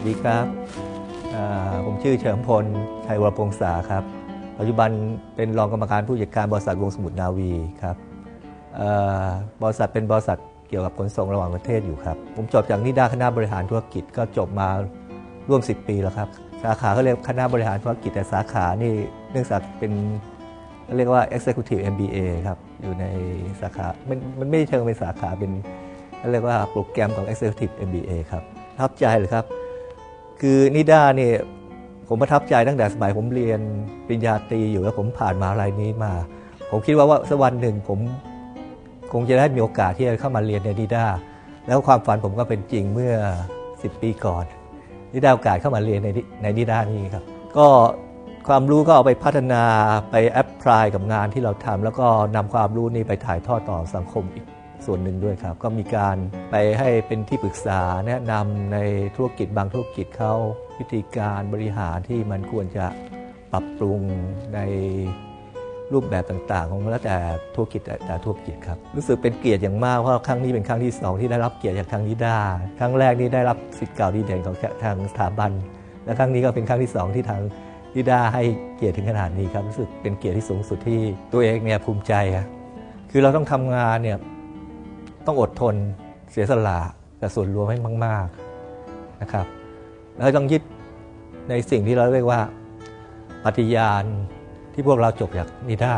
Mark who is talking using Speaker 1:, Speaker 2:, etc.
Speaker 1: สดีครับ ผมชื่อเฉิมพล ชัยวรพงษาครับ ปัจจุบันเป็นรองกรรมการผู้จัดการบริษัทวงสมุทรนาวีครับบริษัทเป็นบริษัทเกี่ยวกับขนส่งระหว่างประเทศอยู่ครับ ผมจบจากนิด้าคณะบริหารธุรกิจก็จบมาร่วม 10 ปีแล้วครับ สาขาก็เรียกคณะบริหารธุรกิจแต่สาขานี่เนื่องจากเป็นเรียกว่า Executive MBA ครับ อยู่ในสาขา มันมันไม่เชิงเป็นสาขาเป็นเรียกว่าโปรแกรมของ Executive MBA ครับระทับใจเลยครับ คือนิด้าเนี่ยผมประทับใจตั้งแต่สมัยผมเรียนปริญญาตรีอยู่แล้วผมผ่านมหาลัยนี้มา ผมคิดว่าว่าสักวันหนึ่งผมคงจะได้มีโอกาสที่จะเข้ามาเรียนในนิด้าแล้วความฝันผมก็เป็นจริงเมื่อ 10 ปีก่อนนิด้าโอกาสเข้ามาเรียนในในนิด้านี้ครับ ก็ความรู้ก็เอาไปพัฒนาไปแอพพลายกับงานที่เราทำแล้วก็นำความรู้นี้ไปถ่ายทอดต่อสังคมอีก ส่วนหนึ่งด้วยครับ ก็มีการไปให้เป็นที่ปรึกษาแนะนำในธุรกิจบางธุรกิจเขาวิธีการบริหารที่มันควรจะปรับปรุงในรูปแบบต่างๆ ของแล้วแต่ธุรกิจแต่ธุรกิจครับรู้สึกเป็นเกียรติอย่างมากเพราะครั้งนี้เป็นครั้งที่สองที่ได้รับเกียรติจากทางนิด้าครั้งแรกนี่ได้รับสิทธิ์เก่าดีเด่นของทางสถาบัน และครั้งนี้ก็เป็นครั้งที่สองที่ทางนิด้าให้เกียรติถึงขนาดนี้ครับรู้สึกเป็นเกียรติที่สูงสุดที่ตัวเองเนี่ยภูมิใจอะคือเราต้องทำงานเนี่ย ต้องอดทนเสียสละแต่ส่วนรวมให้มาก ๆนะครับ แล้วต้องยึดในสิ่งที่เราเรียกว่าปฏิญาณที่พวกเราจบจากนิด้า